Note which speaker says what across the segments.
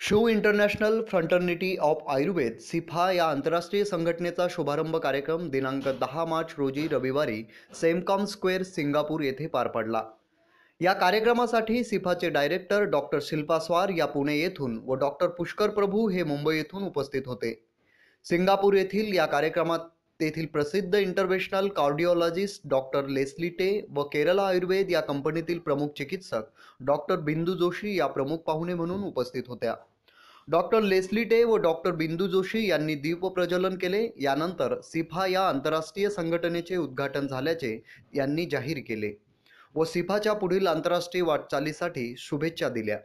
Speaker 1: Show international fraternity of Ayurveda SIFA या आंतरराष्ट्रीय संघटनेचा शुभारंभ कार्यक्रम दिनांक दहा मार्च रोजी रविवारी सेमकॉम स्क्वेअर सिंगापूर येथे पार पडला. या कार्यक्रमासाठी सिफाचे डायरेक्टर डॉक्टर शिल्पा स्वार या पुणे येथून व डॉक्टर पुष्कर प्रभू हे मुंबई येथून उपस्थित होते. सिंगापूर येथील या कार्यक्रमात तेथील प्रसिद्ध इंटरव्हेशनल कार्डिओलॉजिस्ट डॉक्टर लेस्ली टे व केरला आयुर्वेद या कंपनीतील प्रमुख चिकित्सक डॉक्टर बिंदू जोशी या प्रमुख पाहुणे म्हणून उपस्थित होत्या. डॉक्टर लेस्ली टे व डॉक्टर बिंदू जोशी यांनी दीपप्रज्वलन केले. यानंतर सिफा या आंतरराष्ट्रीय संघटनेचे उद्घाटन झाल्याचे यांनी जाहीर केले व सिफाच्या पुढील आंतरराष्ट्रीय वाटचालीसाठी शुभेच्छा दिल्या.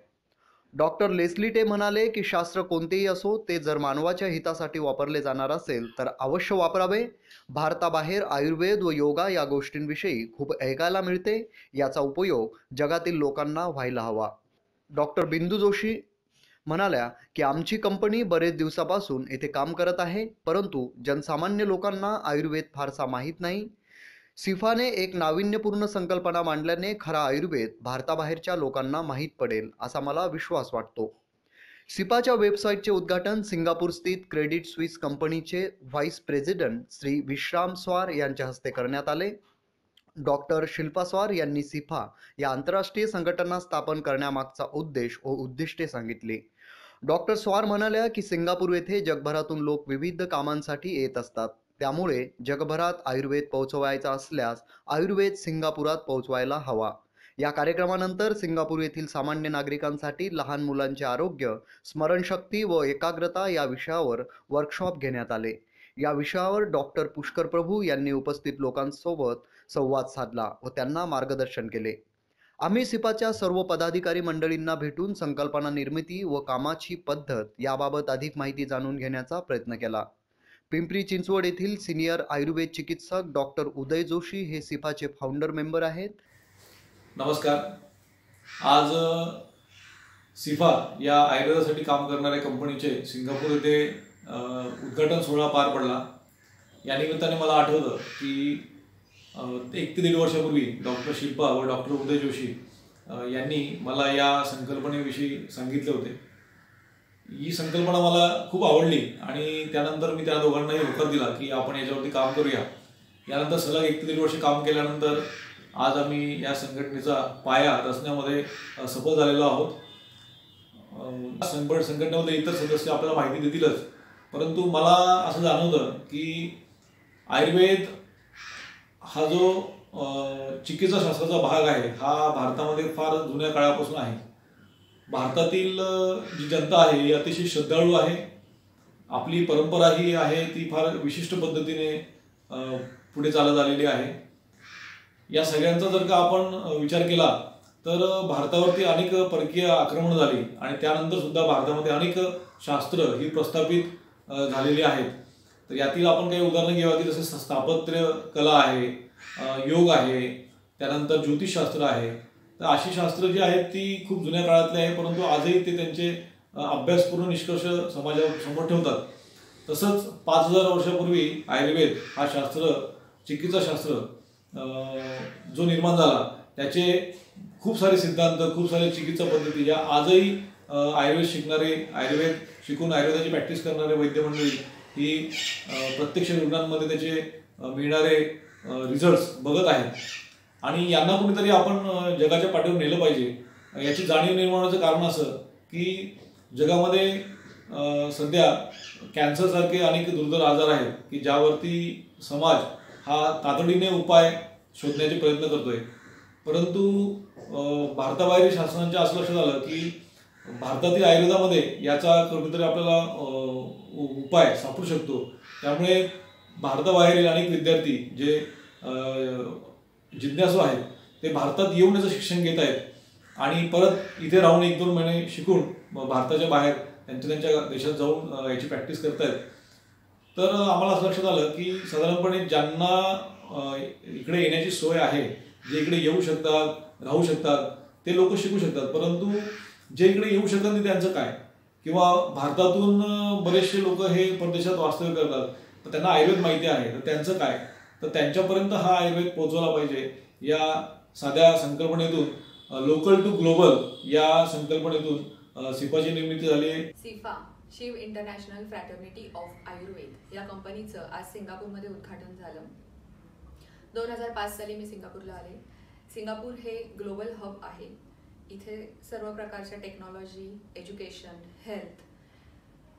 Speaker 1: डॉक्टर लेस्लीटे म्हणाले की शास्त्र कोणतेही असो ते जर मानवाच्या हितासाठी वापरले जाणार असेल तर अवश्य वापरावे. भारताबाहेर आयुर्वेद व योगा या गोष्टींविषयी खूप ऐकायला मिळते. याचा उपयोग जगातील लोकांना व्हायला हवा. डॉक्टर बिंदू जोशी म्हणाल्या की आमची कंपनी बरेच दिवसापासून येथे काम करत आहे परंतु जनसामान्य लोकांना आयुर्वेद फारसा माहीत नाही. सिफाने एक नाविन्यपूर्ण संकल्पना मांडल्याने खरा आयुर्वेद भारताबाहेरच्या लोकांना माहीत पडेल असा मला विश्वास वाटतो. सिपाच्या वेबसाईटचे उद्घाटन सिंगापूर स्थित क्रेडिट स्विस कंपनीचे व्हाईस प्रेसिडेंट श्री विश्राम स्वार यांच्या हस्ते करण्यात आले. डॉक्टर शिल्पा स्वार यांनी सिफा या आंतरराष्ट्रीय संघटना स्थापन करण्यामागचा उद्देश व उद्दिष्टे सांगितली. डॉक्टर स्वार म्हणाल्या की सिंगापूर येथे जगभरातून लोक विविध कामांसाठी येत असतात. त्यामुळे जगभरात आयुर्वेद पोहोचवायचा असल्यास आयुर्वेद सिंगापुरात पोहोचवायला हवा. या कार्यक्रमानंतर सिंगापूर येथील सामान्य नागरिकांसाठी लहान मुलांचे आरोग्य स्मरणशक्ती व एकाग्रता या विषयावर वर्कशॉप घेण्यात आले. या विषयावर डॉक्टर पुष्कर प्रभू यांनी उपस्थित लोकांसोबत संवाद साधला व त्यांना मार्गदर्शन केले. आम्ही सिपाच्या सर्व पदाधिकारी मंडळींना भेटून संकल्पना निर्मिती व कामाची पद्धत याबाबत अधिक माहिती जाणून घेण्याचा प्रयत्न केला. पिंपरी चिंचवड येथील सिनियर आयुर्वेद चिकित्सक डॉक्टर उदय जोशी हे सिफाचे फाउंडर मेंबर आहेत.
Speaker 2: नमस्कार. आज सिफा या आयुर्वेदासाठी काम करणाऱ्या कंपनीचे सिंगापूर येथे उद्घाटन सोहळा पार पडला. या निमित्ताने मला आठवलं की एक ते दीड वर्षापूर्वी डॉक्टर शिल्पा व डॉक्टर उदय जोशी यांनी मला या संकल्पनेविषयी सांगितले होते. ही संकल्पना मला खूप आवडली आणि त्यानंतर मी त्या दोघांनाही होकार दिला की आपण याच्यावरती काम करूया. यानंतर सलग एक ते दीड वर्ष काम केल्यानंतर आज आम्ही या संघटनेचा पाया रचण्यामध्ये सफल झालेलो आहोत. अं, संघटनेमध्ये इतर सदस्य आपल्याला माहिती देतीलच. परंतु मला असं जाणवतं की आयुर्वेद हा जो चिकित्सा शास्त्राचा भाग आहे हा भारतामध्ये फार जुन्या काळापासून आहे. भारतातील जी जनता आहे ही अतिशय श्रद्धाळू आहे. आपली परंपरा ही आहे ती फार विशिष्ट पद्धतीने पुढे चालत आलेली आहे. या सगळ्यांचा जर का आपण विचार केला तर भारतावरती अनेक परकीय आक्रमण झाली आणि त्यानंतर सुद्धा भारतामध्ये अनेक शास्त्र ही प्रस्थापित झालेली आहेत. तर यातील आपण काही उदाहरणं घेऊया की जसे स्थापत्य कला आहे योग आहे त्यानंतर ज्योतिषशास्त्र आहे तर अशी शास्त्र जी आहेत ती खूप जुन्या काळातली आहे परंतु आजही ते त्यांचे अभ्यासपूर्ण निष्कर्ष समाजासमोर ठेवतात. तसंच पाच हजार वर्षापूर्वी आयुर्वेद हा शास्त्र चिकित्साशास्त्र शास्त्र जो निर्माण झाला त्याचे खूप सारे सिद्धांत खूप सारे चिकित्सा पद्धती ज्या आजही आयुर्वेद शिकणारे आयुर्वेद शिकून आयुर्वेदाची प्रॅक्टिस करणारे वैद्य मंडळी ही प्रत्यक्ष रुग्णांमध्ये त्याचे मिळणारे रिझल्ट्स बघत आहेत. आणि यांना कुठेतरी आपण जगाच्या पाठीवर नेलं पाहिजे. याची जाणीव निर्माण होण्याचं कारण असं की जगामध्ये सध्या कॅन्सरसारखे अनेक दुर्धर आजार आहेत की ज्यावरती समाज हा तातडीने उपाय शोधण्याचे प्रयत्न करतोय. परंतु भारताबाहेर भारताबाहेरील शासनांच्या असं लक्षात आलं की भारतातील आयुर्वेदामध्ये याचा कुठेतरी आपल्याला उपाय सापडू शकतो. त्यामुळे भारताबाहेरील अनेक विद्यार्थी जे जिज्ञासू आहेत. ते भारतात येऊन याचं शिक्षण घेत आहेत. आणि परत इथे राहून एक दोन महिने शिकून भारताच्या बाहेर त्यांच्या त्यांच्या देशात जाऊन याची प्रॅक्टिस करतायत. तर आम्हाला असं लक्षात आलं की साधारणपणे ज्यांना इकडे येण्याची सोय आहे जे इकडे येऊ शकतात राहू शकतात ते लोक शिकू शकतात. परंतु जे इकडे येऊ शकत नाही त्यांचं काय? किंवा भारतातून बरेचसे लोक हे परदेशात वास्तव्य करतात. त्यांना आयुर्वेद माहिती आहे. तर त्यांचं काय? तर त्यांच्यापर्यंत हा आयुर्वेद पोहोचवला पाहिजे. या साध्या संकल्पनेतून लोकल टू ग्लोबल या संकल्पनेतून अ, सिफाची निर्मिती झाली.
Speaker 3: SIFA Shiv international fraternity of Ayurveda या कंपनीचं आज सिंगापूरमध्ये उद्घाटन झालं. दोन हजार पाच साली मी सिंगापूरला आले. सिंगापूर हे ग्लोबल हब आहे. इथे सर्व प्रकारच्या टेक्नॉलॉजी एज्युकेशन हेल्थ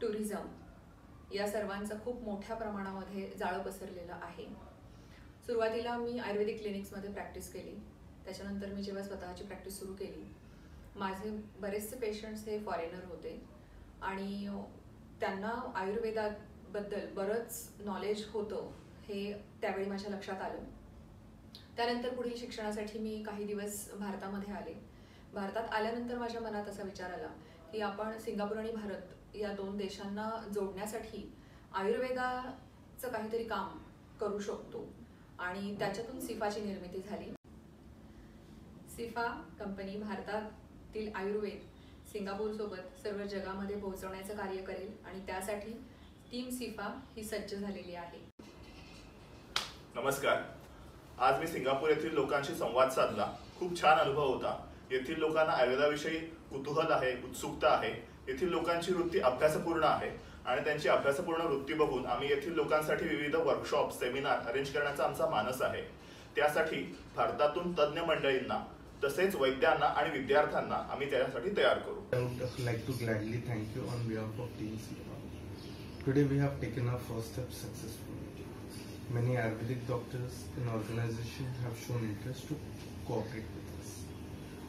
Speaker 3: टुरिझम या सर्वांचं खूप मोठ्या प्रमाणामध्ये जाळं पसरलेलं आहे. सुरुवातीला मी आयुर्वेदिक क्लिनिक्समध्ये प्रॅक्टिस केली. त्याच्यानंतर मी जेव्हा स्वतःची प्रॅक्टिस सुरू केली माझे बरेचसे पेशंट्स हे फॉरेनर होते. आणि त्यांना आयुर्वेदाबद्दल बरंच नॉलेज होतं हे त्यावेळी माझ्या लक्षात आलं. त्यानंतर पुढील शिक्षणासाठी मी काही दिवस भारतामध्ये आले. भारतात आल्यानंतर माझ्या मनात असा विचार आला की आपण सिंगापूर आणि भारत या दोन देशांना जोडण्यासाठी आयुर्वेदाचं काहीतरी काम करू शकतो. आणि त्याच्यातून सिफाची निर्मिती झाली. सिफा कंपनी भारतातील आयुर्वेद सिंगापूरसोबत सर्व जगामध्ये पोहोचवण्याचं कार्य करेल आणि त्यासाठी टीम सिफा ही सज्ज झालेली आहे.
Speaker 4: नमस्कार. आज मी सिंगापूर येथील लोकांशी संवाद साधला. खूप छान अनुभव होता. येथील लोकांना आयुर्वेदाविषयी कुतूहल आहे उत्सुकता आहे. येथील लोकांची वृत्ती अभ्यासपूर्ण आहे. आणि त्यांची अभ्यासपूर्ण वृत्ती बघून आम्ही येथील लोकांसाठी विविध वर्कशॉप सेमिनार अरेंज करण्याचा आमचा मानस आहे. त्यासाठी भारतातून तज्ज्ञ मंडळींना तसेच वैद्यांना आणि विद्यार्थ्यांना आम्ही त्याच्यासाठी तयार करू.
Speaker 5: I would like to gladly thank you on behalf of team cinema today we have taken a first step successful many ayurvedic doctors in organisation have shown interest to cooperate with us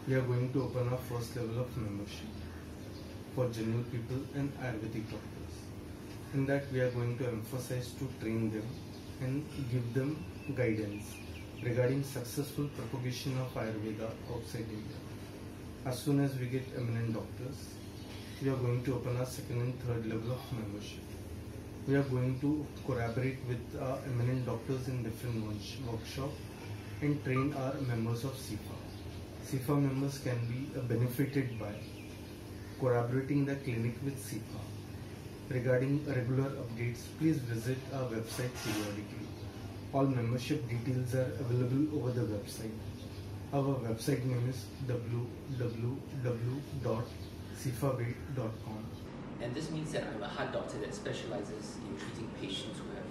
Speaker 5: we are going to open a first level of membership for general people and ayurvedic doctors In that we are going to emphasize to train them and give them guidance regarding successful propagation of Ayurveda outside India. As soon as we get eminent doctors, we are going to open our second and third level of membership. We are going to collaborate with our eminent doctors in different work- workshops and train our members of SIFA. SIFA members can be benefited by collaborating the clinic with SIFA. Regarding regular updates, please visit our website periodically. All membership details are available over the website. Our website name is www.sifaway.com.
Speaker 6: And this means that I'm a heart doctor that specializes in treating patients who have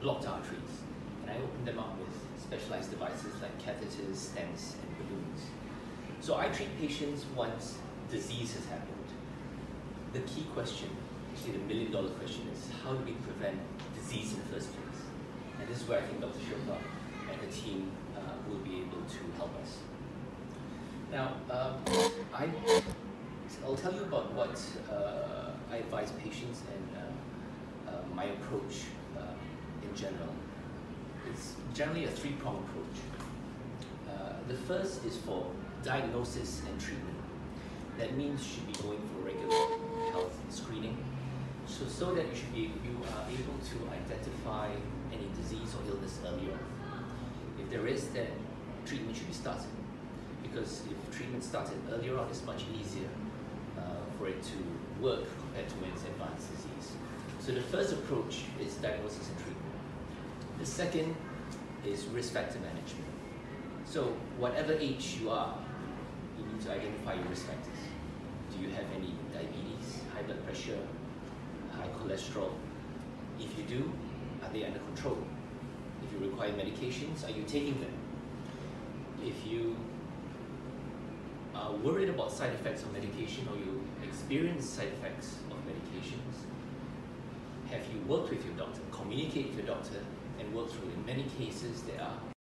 Speaker 6: blocked arteries. And I open them up with specialized devices like catheters, stents, and balloons. So I treat patients once disease has happened. The key question, actually the million dollar question is how do we prevent disease in the first place? And this is where I think Dr. Shilpa and her team uh, will be able to help us. Now, um, I, I'll tell you about what uh, I advise patients and uh, uh, my approach uh, in general. It's generally a three pronged approach. Uh, the first is for diagnosis and treatment. That means you should be going for regular health screening. So, so that you should be you are able to identify any disease or illness earlier. If there is, then treatment should be started because if treatment started earlier on, it's much easier uh, for it to work compared to when it's advanced disease. So the first approach is diagnosis and treatment. The second is risk factor management. So whatever age you are, you need to identify your risk factors. Do you have any diabetes, high blood pressure, cholesterol? If you do, are they under control? If you require medications, are you taking them? If you are worried about side effects of medication or you experience side effects of medications, have you worked with your doctor, communicate with your doctor, and worked through? In many cases, there are